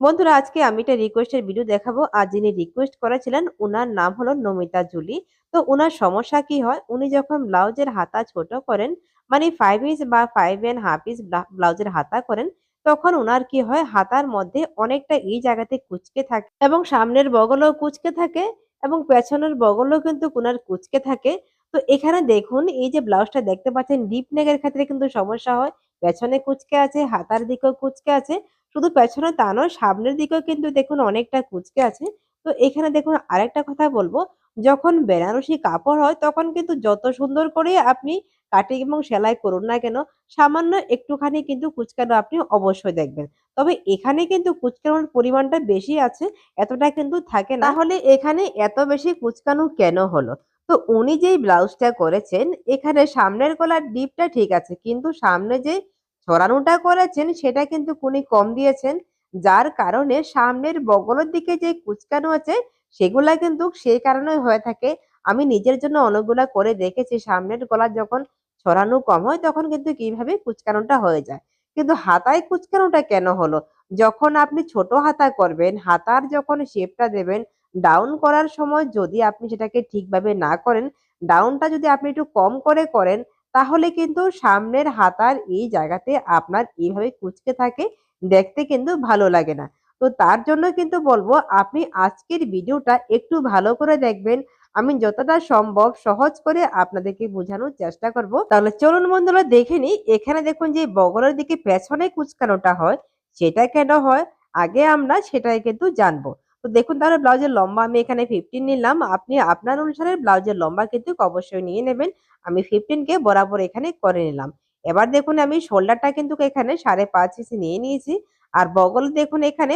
বন্ধুরা, আজকে আমি একটা রিকোয়েস্টের ভিডিও দেখাবো। আর যিনি রিকোয়েস্ট করেছিলেন, উনার নাম হলো নমিতা জুলি। তো উনার সমস্যা কি হয়? উনি যখন ব্লাউজের হাতা ছোট করেন মানে ফাইভ ইঞ্চ বা ফাইভ অ্যান্ড হাফ ইঞ্চ ব্লাউজের হাতা করেন, তখন উনার কি হয়? হাতার মধ্যে অনেকটা এই জায়গাতে কুচকে থাকে এবং সামনের বগলও কুচকে থাকে এবং পেছনের বগলও কিন্তু উনার কুচকে থাকে। তো এখানে দেখুন, এই যে ব্লাউজটা দেখতে পাচ্ছেন ডিপ নেকের ক্ষেত্রে কিন্তু সমস্যা হয়। পেছনে কুচকে আছে, হাতার দিকেও কুচকে আছে। শুধু পেছনে তা নয় সামনের দিকেও কিন্তু দেখুন অনেকটা কুচকে আছে। তো এখানে দেখুন আরেকটা কথা বলব, যখন বেনারসি কাপড় হয় তখন কিন্তু যত সুন্দর করে আপনি কাটিং এবং সেলাই করুন না কেন, সামান্য একটুখানি কিন্তু কুচকানো আপনি অবশ্যই দেখবেন। তবে এখানে কিন্তু কুচকানোর পরিমাণটা বেশি আছে, এতটা কিন্তু থাকে না। তাহলে এখানে এত বেশি কুচকানো কেন হলো? তো উনি যেই ব্লাউজটা করেছেন, এখানে সামনের গলার ডিপটা ঠিক আছে। কিন্তু সামনে যে ছড়ানোটা করেছেন সেটা কিন্তু উনি কম দিয়েছেন। যার কারণে সামনের বগলের দিকে যে কুচকানো আছে সেগুলা কিন্তু সেই কারণে হয়ে থাকে। আমি নিজের জন্য অনেকগুলা করে দেখেছি সামনের গলা যখন ছড়ানো কম হয় তখন কিন্তু কীভাবে কুচকানোটা হয়ে যায়। কিন্তু হাতায় কুচকানোটা কেন হলো? যখন আপনি ছোট হাতা করবেন, হাতার যখন শেপটা দেবেন, ডাউন করার সময় যদি আপনি সেটাকে ঠিকভাবে না করেন, ডাউনটা যদি আপনি একটু কম করে করেন তাহলে কিন্তু সামনের হাতার এই জায়গাতে আপনার এইভাবে কুচকে থাকে, দেখতে কিন্তু ভালো লাগে না। তো তার জন্য কিন্তু বলব আপনি আজকের ভিডিওটা একটু ভালো করে দেখবেন। আমি যতটা সম্ভব সহজ করে আপনাদেরকে বোঝানোর চেষ্টা করব। তাহলে চলুন বন্ধুরা দেখে নিই। এখানে দেখুন যে বগলের দিকে পেছনে কুচকানোটা হয়, সেটা কেন হয়? আগে আমরা সেটাই কিন্তু জানব। তো দেখুন তাহলে ব্লাউজের লম্বা আমি এখানে 15 নিলাম। আপনি আপনার অনুসারে ব্লাউজের লম্বা কিন্তু অবশ্যই নিয়ে নেবেন। আমি 15 কে বরাবর এখানে করে নিলাম। এবার দেখুন আমি শোল্ডারটা কিন্তু এখানে 5.5 ইঞ্চি নিয়ে নিয়েছি। আর বগল দেখুন এখানে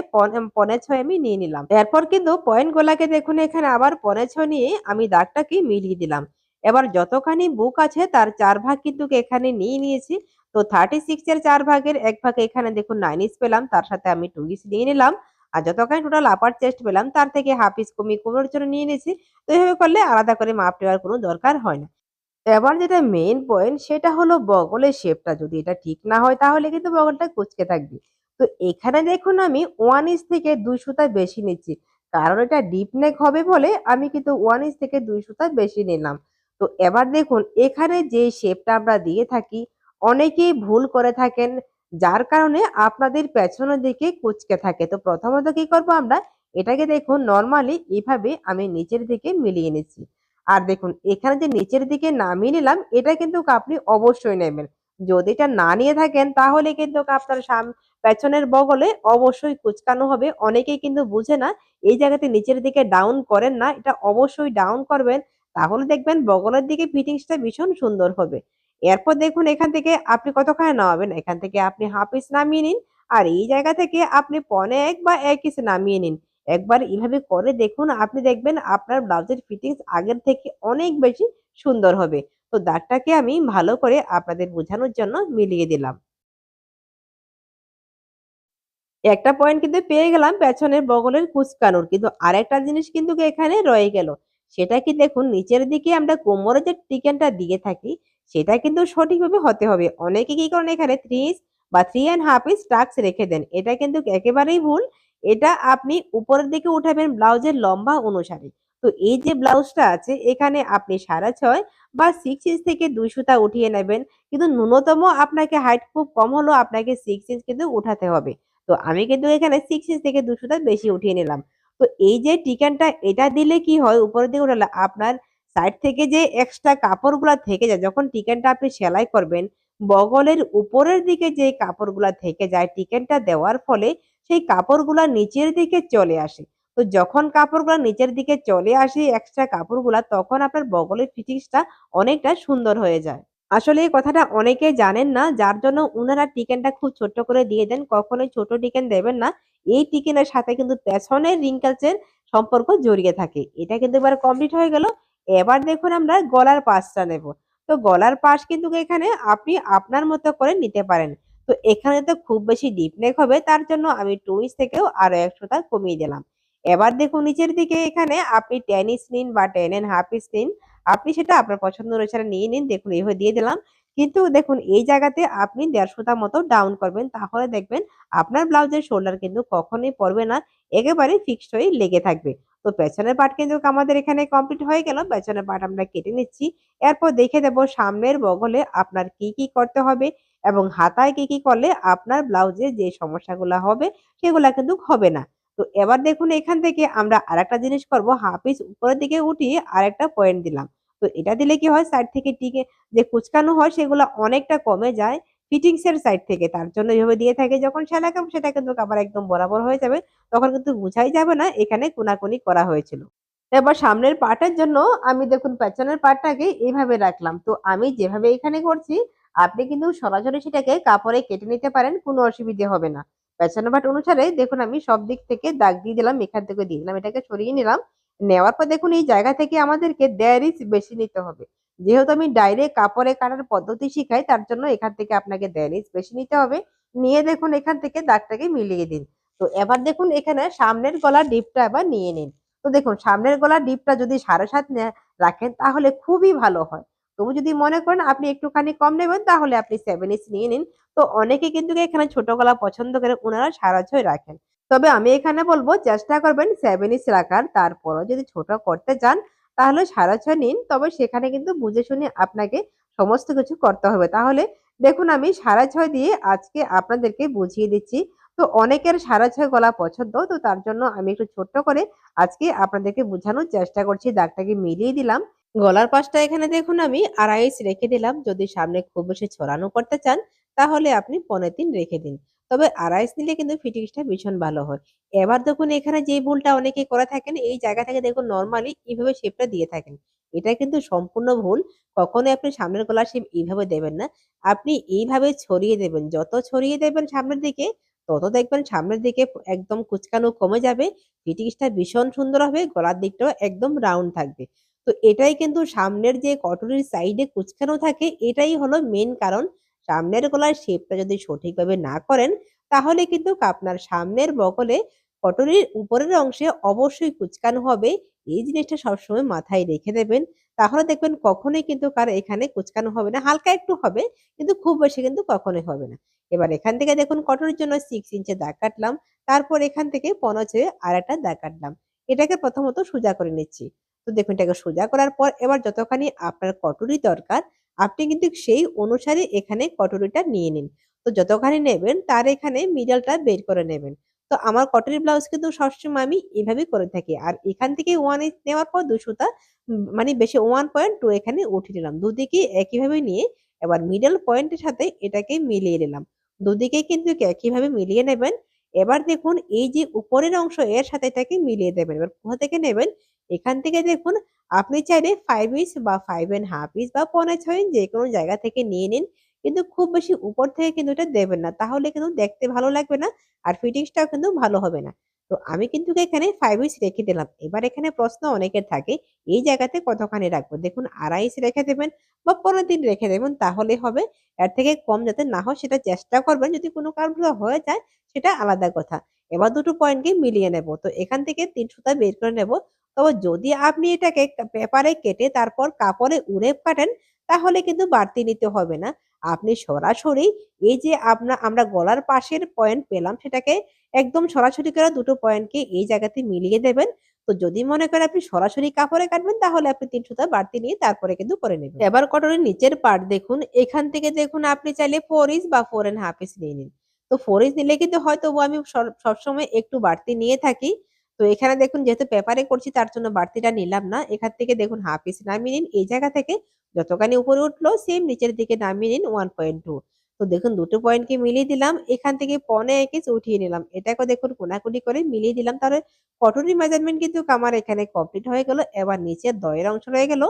পনে ছয় আমি নিয়ে নিলাম। এরপর কিন্তু পয়েন্ট গোলাকে দেখুন এখানে আবার পনে 6 নিয়ে আমি দাগটাকে মিলিয়ে দিলাম। এবার যতখানি বুক আছে তার চার ভাগ কিন্তু এখানে নিয়ে নিয়েছি। তো 36 এর চার ভাগের এক ভাগ এখানে দেখুন 9 ইঞ্চ পেলাম। তার সাথে আমি 2 ইঞ্চ নিয়ে নিলাম। আর যতখানি টোটাল আপার চেস্ট পেলাম, তার থেকে হাফ ইঞ্চ কমিয়ে কোমরের জন্য নিয়ে নিয়েছি। তো এইভাবে করলে আলাদা করে মাপ নেওয়ার কোনো দরকার হয় না। এবার যেটা মেইন পয়েন্ট সেটা হলো বগলের শেপটা যদি এটা ঠিক না হয়, তাহলে কিন্তু বগলটা কুঁচকে থাকবে। তো এখানে দেখুন আমি ওয়ান ইঞ্চ থেকে 2 সুতা বেশি নিচ্ছি। কারণ এটা ডিপ নেক হবে বলে আমি কিন্তু ওয়ান ইঞ্চ থেকে 2 সুতা বেশি নিলাম। তো এবার দেখুন, এখানে যে শেপটা আমরা দিয়ে থাকি, অনেকেই ভুল করে থাকেন যার কারণে আপনাদের পেছনের দিকে কুচকে থাকে। তো প্রথমত কি করব আমরা এটাকে দেখুন নর্মালি এভাবে আমি নিচের দিকে মিলিয়ে নিচ্ছি। আর দেখুন, এখানে যে নিচের দিকে নামিয়ে নিলাম এটা কিন্তু আপনি অবশ্যই নেবেন। যদি এটা না নিয়ে থাকেন, তাহলে কিন্তু আপনার পেছনের বগলে অবশ্যই কুচকানো হবে। অনেকেই কিন্তু বুঝে না। এই জায়গাতে নিচের দিকে ডাউন করেন না। এটা অবশ্যই ডাউন করবেন। তাহলে দেখবেন বগলের দিকে ফিটিংসটা ভীষণ সুন্দর হবে। এরপর দেখুন এখান থেকে আপনি কতখানি নামাবেন? এখান থেকে আপনি হাফ ইঞ্চ নামিয়ে নিন। আর এই জায়গা থেকে আপনি পনে এক বা ১ ইঞ্চ নামিয়ে নিন। একবার এভাবে করে দেখুন, আপনি দেখবেন আপনার ব্লাউজের ফিটিংস আগের থেকে অনেক বেশি সুন্দর হবে। তো দাগটাকে আমি ভালো করে আপনাদের বোঝানোর জন্য মিলিয়ে দিলাম। একটা পয়েন্ট কিন্তু পেয়ে গেলাম পেছনের বগলের কুচকানোর কিন্তু আরেকটা জিনিস কিন্তু এখানে রয়ে গেল। সেটা কি দেখুন, নিচের দিকে আমরা কোমরে যে টিকেনটা দিয়ে থাকি সেটা কিন্তু সঠিকভাবে হতে হবে। অনেকে কি করেন এখানে 3 ইঞ্চ বা 3 1/2 ইঞ্চ টাক্স রেখে দেন। এটা কিন্তু একেবারেই ভুল। এটা আপনি উপরের দিকে উঠাবেন ব্লাউজের লম্বা অনুসারে। তো এই যে ব্লাউজটা আছে, এখানে আপনি 6.5 বা সিক্স ইঞ্চ থেকে 2 সুতা উঠিয়ে নেবেন। কিন্তু ন্যূনতম আপনাকে হাইট খুব কম হলেও আপনাকে সিক্স ইঞ্চ কিন্তু উঠাতে হবে। তো আমি কিন্তু এখানে সিক্স ইঞ্চ থেকে 2 সুতা বেশি উঠিয়ে নিলাম। তো এই যে টিকানটা, এটা দিলে কি হয় উপরের দিকে উঠালে আপনার সাইড থেকে যে এক্সট্রা কাপড়গুলা থেকে যায়, যখন টিকেনটা আপনি সেলাই করবেন, বগলের উপরের দিকে যে কাপড়গুলা থেকে যায় টিকেনটা দেওয়ার ফলে সেই কাপড়গুলা নিচের দিকে চলে আসে। তো যখন কাপড়গুলা নিচের দিকে চলে আসে এক্সট্রা কাপড়গুলা, তখন আপনার বগলের ফিটিংসটা অনেকটা সুন্দর হয়ে যায়। আসলে এই কথাটা অনেকে জানেন না, যার জন্য উনারা টিকেনটা খুব ছোট্ট করে দিয়ে দেন। কখনোই ছোট টিকেন দেবেন না। এই টিকেনের সাথে কিন্তু পেছনের রিঙ্কেলস সম্পর্ক জড়িয়ে থাকে। এটা কিন্তু এবার কমপ্লিট হয়ে গেল। এবার দেখুন আমরা গলার পাশটা নেব। তো গলার পাশ কিন্তু এখানে আপনি আপনার মতো করে নিতে পারেন। তো এখানে তো খুব বেশি ডিপ নেক হবে, তার জন্য আমি 2 ইঞ্চ থেকেও আরও ১ সুতা কমিয়ে দিলাম। এবার দেখুন নিচের দিকে এখানে আপনি 10 ইঞ্চ নিন বা 10 1/2 ইঞ্চ নিন। আপনি সেটা আপনার পছন্দ অনুসারে নিয়ে নিন। দেখুন এভাবে দিয়ে দিলাম। কিন্তু দেখুন এই জায়গাতে আপনি দেড় সুতা মতো ডাউন করবেন, তাহলে দেখবেন আপনার ব্লাউজের শোল্ডার কিন্তু কখনোই পড়বে না, একেবারে ফিক্সড হয়ে লেগে থাকবে তো পেছনের পার্ট কিন্তু আমাদের এখানে কমপ্লিট হয়ে গেল। পেছনের পার্ট আমরা কেটে নিচ্ছি। এরপর দেখে দেব সামনের বগলে আপনার কি কি করতে হবে এবং হাতায় কি কি করলে আপনার ব্লাউজে যে সমস্যাগুলো হবে সেগুলা কিন্তু হবে না। তো এবার দেখুন এখান থেকে আমরা আরেকটা জিনিস করব। হাফ উপরের দিকে উঠিয়ে আরেকটা পয়েন্ট দিলাম। তো এটা দিলে কি হয়? সাইড থেকে টিকে যে কুচকানো হয় সেগুলো অনেকটা কমে যায়। ফিটিংস এর সাইড থেকে, তার জন্য এভাবে দিয়ে থাকে যখন সেলাই করব সেটা কিন্তু আবার একদম বরাবর হয়ে যাবে, তখন কিন্তু বুঝাই যাবে না, এখানে কোনাকুনি করা হয়েছিল। এবার সামনের পার্টের জন্য আমি দেখুন পেছনের পার্টটাকে এইভাবে রাখলাম। তো আমি যেভাবে এখানে করছি, আপনি কিন্তু সরাসরি সেটাকে কাপড়ে কেটে নিতে পারেন, কোনো অসুবিধে হবে না। পেছনের পার্ট অনুসারে দেখুন আমি সব দিক থেকে দাগ দিয়ে দিলাম, এখান থেকে দিয়ে দিলাম, এটাকে সরিয়ে নিলাম। নেওয়ার পর দেখুন এই জায়গা থেকে আমাদেরকে দেড় বেশি নিতে হবে। যেহেতু আমি ডাইরেক্ট কাপড়ে কাটার পদ্ধতি শিখাই, তার জন্য এখান থেকে আপনাকে ইঞ্চ বেশি নিতে হবে। নিয়ে দেখুন এখান থেকে দাগটাকে মিলিয়ে দিন। তো এবার দেখুন এখানে সামনের গলার ডিপটা এবার নিয়ে নিন। তো দেখুন সামনের গলার ডিপটা যদি সাড়ে সাত রাখেন, তাহলে খুবই ভালো হয়। তবু যদি মনে করেন আপনি একটুখানি কম নেবেন, তাহলে আপনি সেভেন ইঞ্চ নিয়ে নিন। তো অনেকে কিন্তু এখানে ছোট গলা পছন্দ করে ওনারা সাড়ে ছয় রাখেন। তবে আমি এখানে বলব, চেষ্টা করবেন সেভেন ইঞ্চ রাখার। তারপরও যদি ছোট করতে চান তাহলে সাড়ে ছয় নিন, তবে সেখানে কিন্তু বুঝে শুনে আপনাকে সমস্ত কিছু করতে হবে। তাহলে দেখুন আমি সাড়ে ছয় দিয়ে আজকে আপনাদেরকে বুঝিয়ে দিচ্ছি। তো অনেকের সাড়ে ছয় গলা পছন্দ, তো তার জন্য আমি একটু ছোট্ট করে আজকে আপনাদেরকে বোঝানোর চেষ্টা করছি, দাগটাকে মিলিয়ে দিলাম। গলার পাশটা এখানে দেখুন আমি আড়াই ইঞ্চ রেখে দিলাম। যদি সামনে খুব বেশি ছড়ানো করতে চান, তাহলে আপনি পনেরো তিন রেখে দিন। তবে আড়াইশ নিলে কিন্তু ফিটিংসটা ভীষণ ভালো হয়। এবার দেখুন এখানে যে ভুলটা অনেকে করে থাকেন, এই জায়গা থেকে দেখুন নর্মালি এইভাবে শেপটা দিয়ে থাকেন। এটা কিন্তু সম্পূর্ণ ভুল, কখনোই আপনি সামনের গলার শেপ এইভাবে দেবেন না। আপনি এইভাবে ছড়িয়ে দেবেন, যত ছড়িয়ে দেবেন সামনের দিকে, তত দেখবেন সামনের দিকে একদম কুচকানো কমে যাবে, ফিটিংসটা ভীষণ সুন্দর হবে, গলার দিকটাও একদম রাউন্ড থাকবে। তো এটাই কিন্তু সামনের যে কটনের সাইডে কুচকানো থাকে, এটাই হলো মেন কারণ। সামনের গলার শেপটা যদি সঠিকভাবে না করেন, তাহলে কিন্তু আপনার সামনের বগলে কটনের উপরের অংশে অবশ্যই কুচকানো হবে। এই জিনিসটা সবসময় মাথায় রেখে দেবেন। তাহলে দেখবেন কখনোই কিন্তু কার এখানে কুচকানো হবে না। হালকা একটু হবে, কিন্তু খুব বেশি কিন্তু কখনোই হবে না। এবার এখান থেকে দেখুন কটনের জন্য সিক্স ইঞ্চে দাগ কাটলাম। তারপর এখান থেকে পনেরো আর একটা দাগ কাটলাম। এটাকে প্রথমত সোজা করে নিচ্ছি। তো দেখুন এটাকে সোজা করার পর এবার যতখানি আপনার কটুরি দরকার আপনি কিন্তু সেই অনুসারে এখানে কটুরিটা নিয়ে নিন। তো যতখানি নেবেন, তার এখানে মিডলটা বের করে নেবেন। তো আমার কটরি ব্লাউজ কিন্তু সবসময় আমি এভাবেই করে থাকি। আর এখান থেকে ওয়ান ইঞ্চ নেওয়ার পর দুশোটা মানে বেশি ওয়ান পয়েন্ট টু এখানে উঠিয়ে নিলাম। দুদিকে একইভাবে নিয়ে এবার মিডল পয়েন্টের সাথে এটাকে মিলিয়ে নিলাম। দুদিকে কিন্তু একইভাবে মিলিয়ে নেবেন। এবার দেখুন, এই যে উপরের অংশ, এর সাথে এটাকে মিলিয়ে দেবেন। এবার কোথা থেকে নেবেন? এখান থেকে দেখুন আপনি চাইলে ফাইভ ইঞ্চ বা ফাইভ অ্যান্ড হাফ ইঞ্চ বা পনেরো ছয় ইঞ্চ যে কোনো জায়গা থেকে নিয়ে নিন। কিন্তু খুব বেশি উপর থেকে কিন্তু এটা দেবেন না। তাহলে কিন্তু দেখতে ভালো লাগবে না আর ফিটিংসটাও কিন্তু ভালো হবে না। তো আমি কিন্তু এখানে ফাইভ ইঞ্চ রেখে দিলাম। এবার এখানে প্রশ্ন অনেকের থাকে, এই জায়গাতে কতখানি রাখব? দেখুন, আড়াই ইঞ্চ রেখে দেবেন বা পনেরো দিন রেখে দেবেন, তাহলে হবে। এর থেকে কম যাতে না হয় সেটা চেষ্টা করবেন। যদি কোনো কারণ হয়ে যায়, সেটা আলাদা কথা। এবার দুটো পয়েন্টকে মিলিয়ে নেব। তো এখান থেকে তিন সুতা বের করে নেব। তবে যদি আপনি এটাকে পেপারে কেটে তারপর কাপড়ে উড়ে কাটেন, তাহলে কিন্তু বাড়তি নিতে হবে না। আপনি সরাসরি এই যে আপনার আমরা গলার পাশের পয়েন্ট পেলাম, সেটাকে একদম সরাসরি করে দুটো পয়েন্টকে এই জায়গাতে মিলিয়ে দেবেন। তো যদি মনে করেন আপনি সরাসরি কাপড়ে কাটবেন, তাহলে আপনি তিন সুতা বাড়তি নিয়ে তারপরে কিন্তু করে নেবেন। এবার কটনের নিচের পার্ট দেখুন। এখান থেকে দেখুন আপনি চাইলে ফোর ইঞ্চ বা ফোর এন্ড হাফ ইঞ্চ নিয়ে নিন। তো ফোর ইঞ্চ নিলে কিন্তু হয়তো আমি সবসময় একটু বাড়তি নিয়ে থাকি। তো এখানে দেখুন যেহেতু পেপারে করছি, তার জন্য বাড়তিটা নিলাম না। এখান থেকে দেখুন হাফ ইঞ্চ নামিয়ে নিন। এই জায়গা থেকে যতখানি উপরে উঠল সেম নিচের দিকে নামিয়ে নিন ওয়ান পয়েন্ট টু তো দেখুন দুটো পয়েন্টকে মিলিয়ে দিলাম। এখান থেকে পনে এক ইঞ্চ উঠিয়ে নিলাম। এটাকে দেখুন কোনাকুনি করে মিলিয়ে দিলাম। তাহলে কটনের মেজারমেন্ট কিন্তু আমার এখানে কমপ্লিট হয়ে গেল। এবার নিচের দয়ের অংশ রয়ে গেল।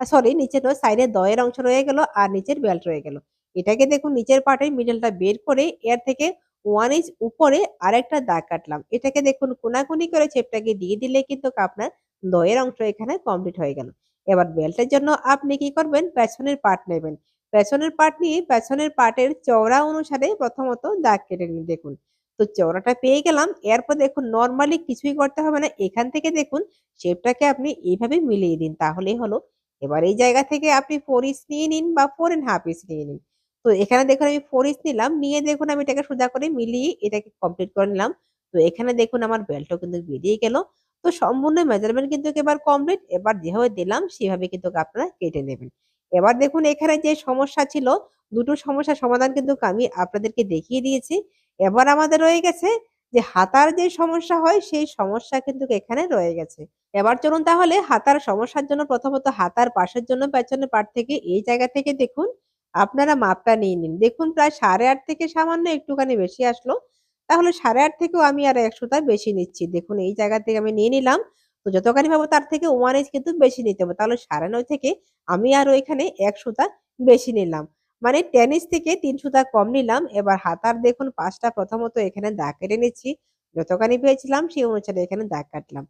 সরি নিচের সাইডে দয়ের অংশ রয়ে গেল আর নিচের বেল্ট রয়ে গেল। এটাকে দেখুন নিচের পার্টের মিডলটা বের করে এর থেকে ওয়ান ইঞ্চ উপরে আরেকটা দাগ কাটলাম। এটাকে দেখুন কোনাকুনি করে ছেপটাকে দিয়ে দিলে কিন্তু আপনার দয়ের অংশ এখানে কমপ্লিট হয়ে গেল। এবার বেল্টের জন্য আপনি কি করবেন? পেছনের পার্ট নেবেন। পেছনের পার্ট নিয়ে পেছনের পার্টের চওড়া অনুসারে প্রথমত দাগ কেটে নিন দেখুন। তো চওড়াটা পেয়ে গেলাম। এরপর দেখুন নর্মালি কিছুই করতে হবে না। এখান থেকে দেখুন শেপটাকে আপনি এইভাবে মিলিয়ে দিন। তাহলেই হলো। এবার এই জায়গা থেকে আপনি ফোর ইঞ্চ নিয়ে নিন বা 4 and হাফ ইঞ্চ নিয়ে নিন। তো এখানে দেখুন আমি 4 ইঞ্চ নিলাম, নিয়ে দেখুন আমি এটাকে সোজা করে মিলিয়ে এটাকে কমপ্লিট করে নিলাম। তো এখানে দেখুন আমার বেল্টও কিন্তু বেরিয়ে গেল। তো সম্পূর্ণ মেজারমেন্ট কিন্তু এবার কমপ্লিট। এবার যেভাবে দিলাম সেভাবে কিন্তু আপনারা কেটে নেবেন। এবার দেখুন এখানে যে সমস্যা ছিল, দুটো সমস্যার সমাধান কিন্তু আমি আপনাদেরকে দেখিয়ে দিয়েছি। এবার আমাদের রয়ে গেছে যে হাতার যে সমস্যা হয় সেই সমস্যা কিন্তু এখানে রয়ে গেছে। এবার চলুন তাহলে হাতার সমস্যার জন্য প্রথমত হাতার পাশের জন্য পেছনের পার্ট থেকে এই জায়গা থেকে দেখুন আপনারা মাপটা নিয়ে নিন। দেখুন প্রায় 8.5 থেকে সামান্য একটুখানি বেশি আসলো। তাহলে 8.5 থেকেও আমি আর ১ সুতা বেশি নিচ্ছি। দেখুন এই জায়গা থেকে আমি নিয়ে নিলাম। তো যতখানি পাবো তার থেকে ওয়ান ইঞ্চ কিন্তু বেশি নিতে হবে। তাহলে 9.5 থেকে আমি আর ওইখানে ১ সুতা বেশি নিলাম। মানে 10 ইঞ্চ থেকে ৩ সুতা কম নিলাম। এবার হাতার দেখুন পাঁচটা প্রথমত এখানে দাগ কেটে নিচ্ছি। যতখানি পেয়েছিলাম সেই অনুসারে এখানে দাগ কাটলাম।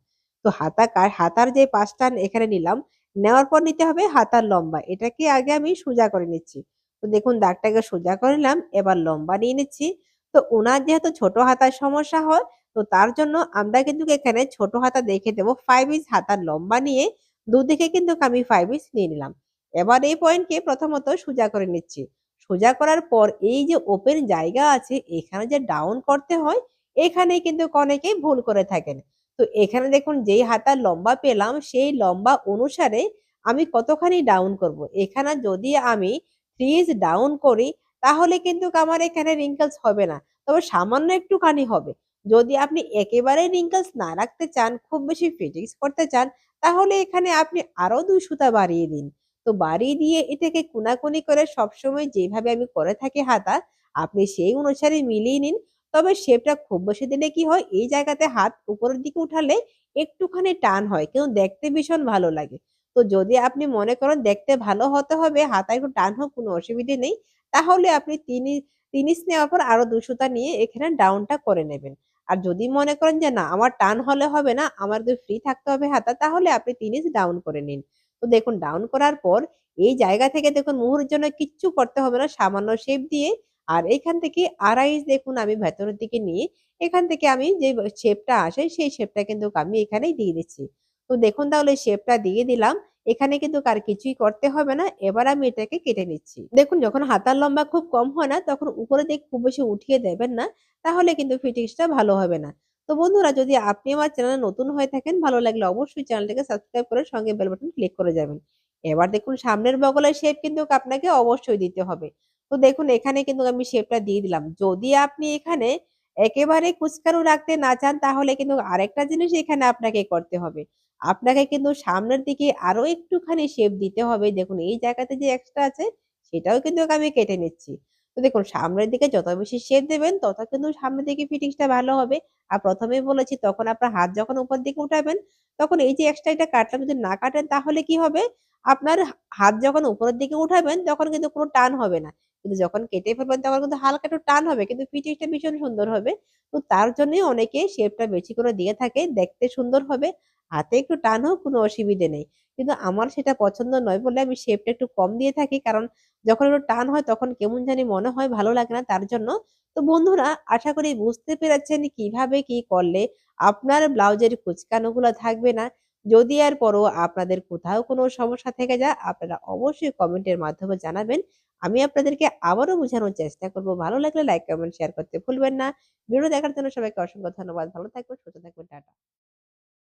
তো হাতা হাতার যে পাঁচটা এখানে নিলাম, নেওয়ার পর নিতে হবে হাতার লম্বা। এটাকে আগে আমি সোজা করে নিচ্ছি। তো দেখুন দাগটাকে সোজা করে নিলাম। এবার লম্বা নিয়ে নিচ্ছি। তো ওনার যেহেতু ছোট হাতার সমস্যা হয়, তো তার জন্য আমরা কিন্তু এখানে ছোট হাতা দেখে দেবো ফাইভ ইঞ্চ হাতার লম্বা নিয়ে দুদিকে কিন্তু আমি ফাইভ ইঞ্চ নিয়ে নিলাম। এবার এই পয়েন্টকে প্রথমত সোজা করে নিচ্ছি। সোজা করার পর এই যে ওপেন জায়গা আছে এখানে যে ডাউন করতে হয়, এখানে কিন্তু অনেকেই ভুল করে থাকেন। তো এখানে দেখুন যেই হাতার লম্বা পেলাম সেই লম্বা অনুসারে আমি কতখানি ডাউন করব। এখানে যদি আমি 3 ইঞ্চ ডাউন করি তাহলে কিন্তু আমার এখানে wrinkles হবে না। তবে সামান্য একটুখানি হবে। যদি আপনি একেবারে wrinkles না রাখতে চান, খুব বেশি ফিটিংস করতে চান, তাহলে এখানে আপনি আরও দুই সুতা বাড়িয়ে দিন। তো বাড়িয়ে দিয়ে এটাকে কোনাকুনি করে সবসময় যেভাবে আমি করে থাকি হাতা, আপনি সেই অনুসারে মিলিয়ে নিন। তবে শেপটা খুব বেশি দিলে কি হয়, এই জায়গাতে হাত উপরের দিকে উঠালে একটুখানি টান হয়। কিন্তু দেখতে ভীষণ ভালো লাগে। তো যদি আপনি মনে করেন দেখতে ভালো হতে হবে, হাতা একটু টান হোক কোনো অসুবিধে নেই। তাহলে আপনি ৩ ই ৩ ইঞ্চ নেওয়ার পর আরও ২ সুতা নিয়ে এখানে ডাউনটা করে নেবেন। আর যদি মনে করেন যে না আমার টান হলে হবে না, আমার যদি ফ্রি থাকতে হবে হাতা তাহলে আপনি ৩ ইঞ্চ ডাউন করে নিন। তো দেখুন ডাউন করার পর এই জায়গা থেকে দেখুন মুহুরের জন্য কিচ্ছু করতে হবে না। সামান্য শেপ দিয়ে আর এখান থেকে ২.৫ ইঞ্চ দেখুন আমি ভেতরের দিকে নিয়ে এখান থেকে আমি যে শেপটা আসে সেই শেপটা কিন্তু আমি এখানেই দিয়ে দিচ্ছি। তো দেখুন তাহলে শেপটা দিয়ে দিলাম। এখানে কিন্তু কার কিছুই করতে হবে না। এবার আমি এটাকে কেটে নিচ্ছি। দেখুন, যখন হাতার লম্বা খুব কম হয় না, তখন উপরে দিক খুব বেশি উঠিয়ে দেবেন না। তাহলে কিন্তু ফিটিংসটা ভালো হবে না। তো বন্ধুরা, যদি আপনি আমার চ্যানেলে নতুন হয়ে থাকেন, ভালো লাগলে অবশ্যই চ্যানেলটাকে সাবস্ক্রাইব করে সঙ্গে বেল বাটন ক্লিক করে যাবেন। এবার দেখুন, সামনের বগলের শেপ কিন্তু আপনাকে অবশ্যই দিতে হবে। তো দেখুন, এখানে কিন্তু আমি শেপটা দিয়ে দিলাম। যদি আপনি এখানে একেবারে কুঁচকানো রাখতে না চান, তাহলে কিন্তু আরেকটা জিনিস এখানে আপনাকে করতে হবে। আপনাকে কিন্তু সামনের দিকে আরও একটুখানি শেপ দিতে হবে। দেখুন, এই জায়গাতে যে এক্সট্রা আছে, সেটাও কিন্তু আমি কেটে নিচ্ছি। তো দেখুন, সামনের দিকে যত বেশি শেপ দেবেন, তত কিন্তু সামনের দিকে ফিটিংসটা ভালো হবে। আর ১ম এই বলেছি, তখন আপনার হাত যখন উপর দিকে উঠাবেন, তখন এই যে এক্সট্রা এটা কাটলাম, যদি না কাটেন, তাহলে কি হবে? আপনার হাত যখন উপরের দিকে উঠাবেন, তখন কিন্তু কোনো টান হবে না। কিন্তু যখন কেটে ফেলবেন, তখন কিন্তু হালকা একটু টান হবে কিন্তু ফিটিংসটা ভীষণ সুন্দর হবে। তো তার জন্যই অনেকে শেপটা বেশি করে দিয়ে থাকে। দেখতে সুন্দর হবে। হাতে একটু টান হোক কোনো অসুবিধে নেই। কিন্তু আমার সেটা পছন্দ নয় বলে আমি শেপটা একটু কম দিয়ে থাকি। কারণ যখন একটু টান হয় তখন কেমন জানি মনে হয় ভালো লাগে না তার জন্য। তো বন্ধুরা আশা করি বুঝতে পেরেছেন কীভাবে কি করলে আপনার ব্লাউজের কুঁচকানোগুলো থাকবে না। যদি আর পরও আপনাদের কোথাও কোনো সমস্যা থেকে যায় আপনারা অবশ্যই কমেন্টের মাধ্যমে জানাবেন। আমি আপনাদেরকে আবারও বোঝানোর চেষ্টা করব। ভালো লাগলে লাইক, কমেন্ট, শেয়ার করতে ভুলবেন না। ভিডিও দেখার জন্য সবাইকে অসংখ্য ধন্যবাদ। ভালো থাকবেন, সুস্থ থাকবেন। টাটা।